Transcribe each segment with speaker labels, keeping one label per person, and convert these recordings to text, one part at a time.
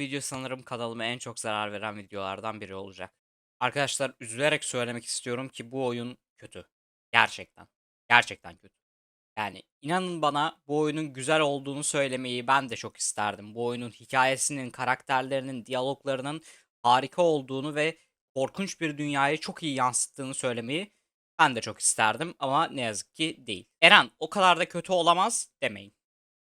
Speaker 1: video sanırım kanalıma en çok zarar veren videolardan biri olacak. Arkadaşlar üzülerek söylemek istiyorum ki bu oyun kötü. Gerçekten. Gerçekten kötü. Yani inanın bana bu oyunun güzel olduğunu söylemeyi ben de çok isterdim. Bu oyunun hikayesinin, karakterlerinin, diyaloglarının harika olduğunu ve korkunç bir dünyayı çok iyi yansıttığını söylemeyi ben de çok isterdim ama ne yazık ki değil. Eren o kadar da kötü olamaz demeyin.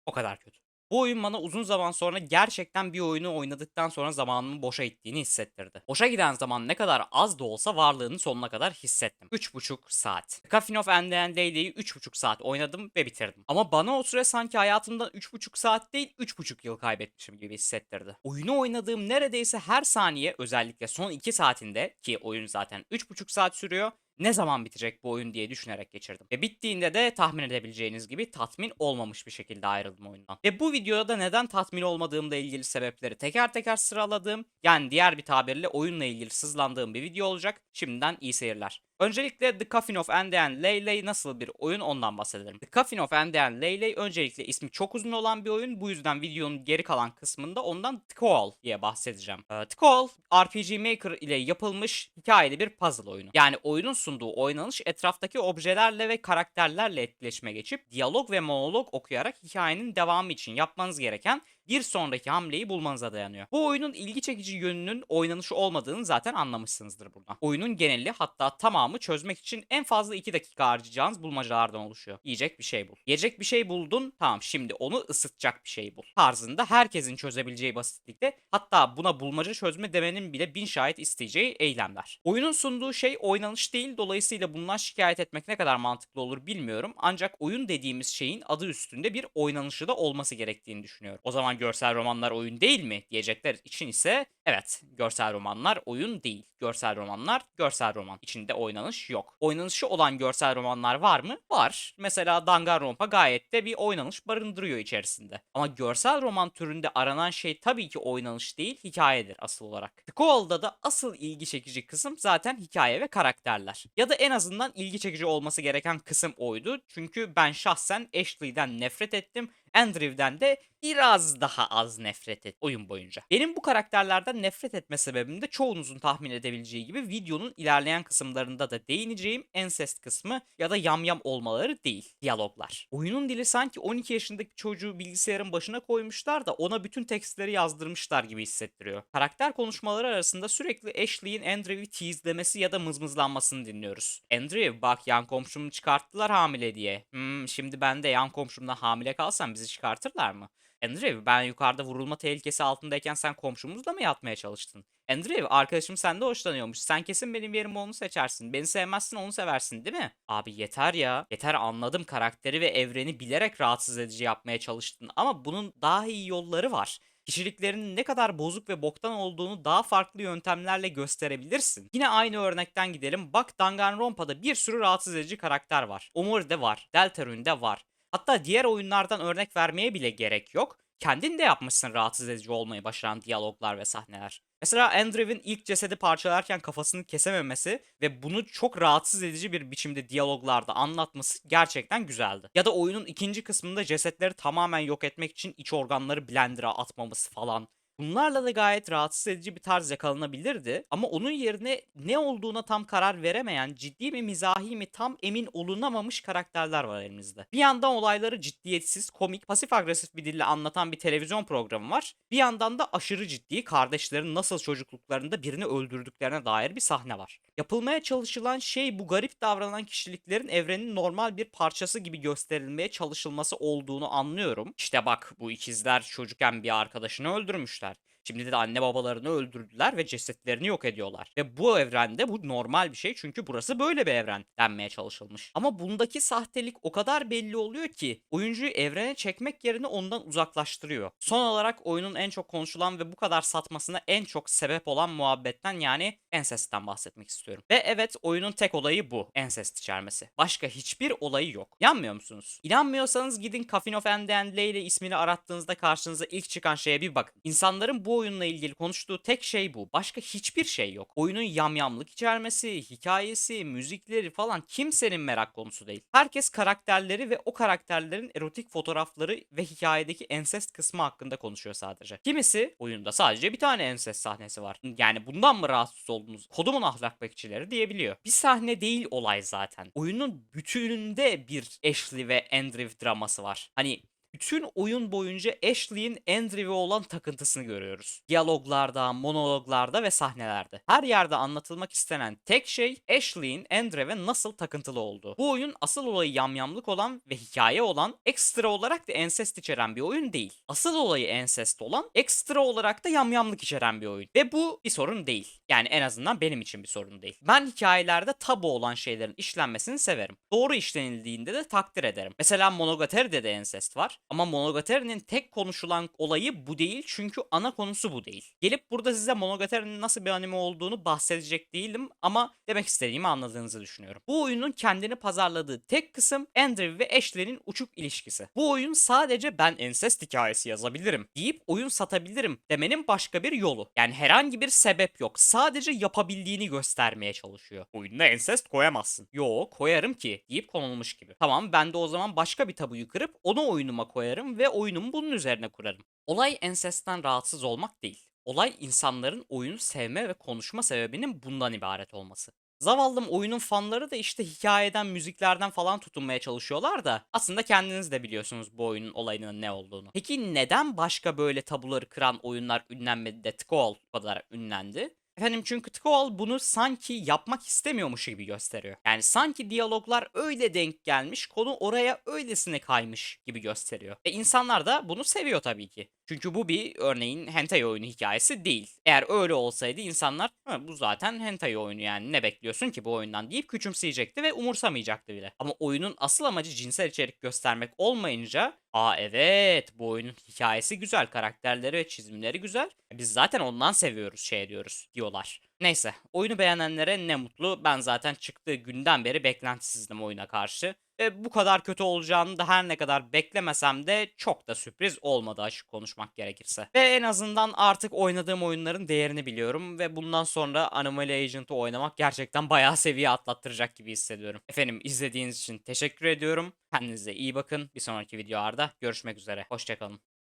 Speaker 1: O kadar kötü. Bu oyun bana uzun zaman sonra gerçekten bir oyunu oynadıktan sonra zamanımı boşa gittiğini hissettirdi. Boşa giden zaman ne kadar az da olsa varlığını sonuna kadar hissettim. 3,5 saat. Coffin of Andy and Leyle'yi 3,5 saat oynadım ve bitirdim. Ama bana o süre sanki hayatımdan 3,5 saat değil 3,5 yıl kaybetmişim gibi hissettirdi. Oyunu oynadığım neredeyse her saniye özellikle son 2 saatinde ki oyun zaten 3,5 saat sürüyor ne zaman bitecek bu oyun diye düşünerek geçirdim. Ve bittiğinde de tahmin edebileceğiniz gibi tatmin olmamış bir şekilde ayrıldım oyundan. Ve bu videoda da neden tatmin olmadığımla ilgili sebepleri teker teker sıraladığım, yani diğer bir tabirle oyunla ilgili sızlandığım bir video olacak. Şimdiden iyi seyirler. Öncelikle The Coffin of Andy and Leyley nasıl bir oyun ondan bahsedelim. The Coffin of Andy and Leyley öncelikle ismi çok uzun olan bir oyun. Bu yüzden videonun geri kalan kısmında ondan Tkoal diye bahsedeceğim. Ee, Tkoal, RPG Maker ile yapılmış hikayeli bir puzzle oyunu. Yani oyunun sunduğu oynanış etraftaki objelerle ve karakterlerle etkileşime geçip diyalog ve monolog okuyarak hikayenin devamı için yapmanız gereken bir sonraki hamleyi bulmanıza dayanıyor. Bu oyunun ilgi çekici yönünün oynanışı olmadığını zaten anlamışsınızdır buradan. Oyunun geneli hatta tamamı çözmek için en fazla 2 dakika harcayacağınız bulmacalardan oluşuyor. Yiyecek bir şey bul. Yiyecek bir şey buldun tamam şimdi onu ısıtacak bir şey bul. Tarzında herkesin çözebileceği basitlikte hatta buna bulmaca çözme demenin bile bin şahit isteyeceği eylemler. Oyunun sunduğu şey oynanış değil dolayısıyla bundan şikayet etmek ne kadar mantıklı olur bilmiyorum ancak oyun dediğimiz şeyin adı üstünde bir oynanışı da olması gerektiğini düşünüyorum. O zaman görsel romanlar oyun değil mi diyecekler için ise evet görsel romanlar oyun değil. Görsel romanlar görsel roman. İçinde oynanış yok. Oynanışı olan görsel romanlar var mı? Var. Mesela Danganronpa gayet de bir oynanış barındırıyor içerisinde. Ama görsel roman türünde aranan şey tabii ki oynanış değil hikayedir asıl olarak. The Call'da da asıl ilgi çekici kısım zaten hikaye ve karakterler. Ya da en azından ilgi çekici olması gereken kısım oydu. Çünkü ben şahsen Ashley'den nefret ettim. Andrew'den de biraz daha az nefret et oyun boyunca. Benim bu karakterlerden nefret etme sebebim de çoğunuzun tahmin edebileceği gibi videonun ilerleyen kısımlarında da değineceğim ensest kısmı ya da yamyam olmaları değil. Diyaloglar. Oyunun dili sanki 12 yaşındaki çocuğu bilgisayarın başına koymuşlar da ona bütün tekstleri yazdırmışlar gibi hissettiriyor. Karakter konuşmaları arasında sürekli Ashley'in Andrew'i tease'lemesi ya da mızmızlanmasını dinliyoruz. Andrew bak yan komşumu çıkarttılar hamile diye. Hmm, şimdi ben de yan komşumdan hamile kalsam bizi çıkartırlar mı? Andrew ben yukarıda vurulma tehlikesi altındayken sen komşumuzla mı yatmaya çalıştın? Andrew arkadaşım sende hoşlanıyormuş. Sen kesin benim yerime onu seçersin. Beni sevmezsin onu seversin değil mi? Abi yeter ya. Yeter anladım karakteri ve evreni bilerek rahatsız edici yapmaya çalıştın. Ama bunun daha iyi yolları var kişiliklerinin ne kadar bozuk ve boktan olduğunu daha farklı yöntemlerle gösterebilirsin. Yine aynı örnekten gidelim. Bak Danganronpa'da bir sürü rahatsız edici karakter var. Omuri'de var. Deltarune'de var. Hatta diğer oyunlardan örnek vermeye bile gerek yok. Kendin de yapmışsın rahatsız edici olmayı başaran diyaloglar ve sahneler. Mesela Andrew'in ilk cesedi parçalarken kafasını kesememesi ve bunu çok rahatsız edici bir biçimde diyaloglarda anlatması gerçekten güzeldi. Ya da oyunun ikinci kısmında cesetleri tamamen yok etmek için iç organları blender'a atmaması falan. Bunlarla da gayet rahatsız edici bir tarz yakalanabilirdi ama onun yerine ne olduğuna tam karar veremeyen, ciddi mi mizahi mi tam emin olunamamış karakterler var elimizde. Bir yandan olayları ciddiyetsiz, komik, pasif agresif bir dille anlatan bir televizyon programı var. Bir yandan da aşırı ciddi kardeşlerin nasıl çocukluklarında birini öldürdüklerine dair bir sahne var. Yapılmaya çalışılan şey bu garip davranan kişiliklerin evrenin normal bir parçası gibi gösterilmeye çalışılması olduğunu anlıyorum. İşte bak bu ikizler çocukken bir arkadaşını öldürmüşler. Şimdi de anne babalarını öldürdüler ve cesetlerini yok ediyorlar. Ve bu evrende bu normal bir şey çünkü burası böyle bir evren denmeye çalışılmış. Ama bundaki sahtelik o kadar belli oluyor ki oyuncuyu evrene çekmek yerine ondan uzaklaştırıyor. Son olarak oyunun en çok konuşulan ve bu kadar satmasına en çok sebep olan muhabbetten yani ensestten bahsetmek istiyorum. Ve evet oyunun tek olayı bu. Ensest içermesi. Başka hiçbir olayı yok. İnanmıyor musunuz? İnanmıyorsanız gidin Coffin of Andy and Ley ile ismini arattığınızda karşınıza ilk çıkan şeye bir bakın. İnsanların bu oyunla ilgili konuştuğu tek şey bu. Başka hiçbir şey yok. Oyunun yamyamlık içermesi, hikayesi, müzikleri falan kimsenin merak konusu değil. Herkes karakterleri ve o karakterlerin erotik fotoğrafları ve hikayedeki ensest kısmı hakkında konuşuyor sadece. Kimisi oyunda sadece bir tane ensest sahnesi var. Yani bundan mı rahatsız oldunuz? Kodumun ahlak bekçileri diyebiliyor. Bir sahne değil olay zaten. Oyunun bütününde bir Ashley ve Andrew draması var. Hani bütün oyun boyunca Ashley'in Andrew'e olan takıntısını görüyoruz. Diyaloglarda, monologlarda ve sahnelerde. Her yerde anlatılmak istenen tek şey Ashley'in Andrew'e nasıl takıntılı olduğu. Bu oyun asıl olayı yamyamlık olan ve hikaye olan ekstra olarak da ensest içeren bir oyun değil. Asıl olayı ensest olan ekstra olarak da yamyamlık içeren bir oyun. Ve bu bir sorun değil. Yani en azından benim için bir sorun değil. Ben hikayelerde tabu olan şeylerin işlenmesini severim. Doğru işlenildiğinde de takdir ederim. Mesela Monogatari'de de ensest var. Ama Monogatari'nin tek konuşulan olayı bu değil çünkü ana konusu bu değil. Gelip burada size Monogatari'nin nasıl bir anime olduğunu bahsedecek değilim ama demek istediğimi anladığınızı düşünüyorum. Bu oyunun kendini pazarladığı tek kısım Andrew ve Ashley'nin uçuk ilişkisi. Bu oyun sadece ben ensest hikayesi yazabilirim deyip oyun satabilirim demenin başka bir yolu. Yani herhangi bir sebep yok. Sadece yapabildiğini göstermeye çalışıyor. Oyununa ensest koyamazsın. Yo koyarım ki deyip konulmuş gibi. Tamam ben de o zaman başka bir tabuyu kırıp onu oyunuma koyarım ve oyunumu bunun üzerine kurarım. Olay ensestten rahatsız olmak değil. Olay insanların oyunu sevme ve konuşma sebebinin bundan ibaret olması. Zavallım oyunun fanları da işte hikayeden, müziklerden falan tutunmaya çalışıyorlar da aslında kendiniz de biliyorsunuz bu oyunun olayının ne olduğunu. Peki neden başka böyle tabuları kıran oyunlar ünlenmedi de Tkoal kadar ünlendi? Efendim çünkü Tkoal bunu sanki yapmak istemiyormuş gibi gösteriyor. Yani sanki diyaloglar öyle denk gelmiş, konu oraya öylesine kaymış gibi gösteriyor. Ve insanlar da bunu seviyor tabii ki. Çünkü bu bir örneğin hentai oyunu hikayesi değil. Eğer öyle olsaydı insanlar "Ha, bu zaten hentai oyunu yani ne bekliyorsun ki bu oyundan deyip küçümseyecekti ve umursamayacaktı bile. Ama oyunun asıl amacı cinsel içerik göstermek olmayınca aa evet bu oyunun hikayesi güzel, karakterleri ve çizimleri güzel. Biz zaten ondan seviyoruz şey diyoruz diyorlar. Neyse oyunu beğenenlere ne mutlu. Ben zaten çıktığı günden beri beklentisizdim oyuna karşı. Ve bu kadar kötü olacağını da her ne kadar beklemesem de çok da sürpriz olmadı açık konuşmak gerekirse. Ve en azından artık oynadığım oyunların değerini biliyorum ve bundan sonra Anomaly Agent'ı oynamak gerçekten bayağı seviye atlattıracak gibi hissediyorum. Efendim izlediğiniz için teşekkür ediyorum. Kendinize iyi bakın. Bir sonraki videolarda görüşmek üzere. Hoşçakalın.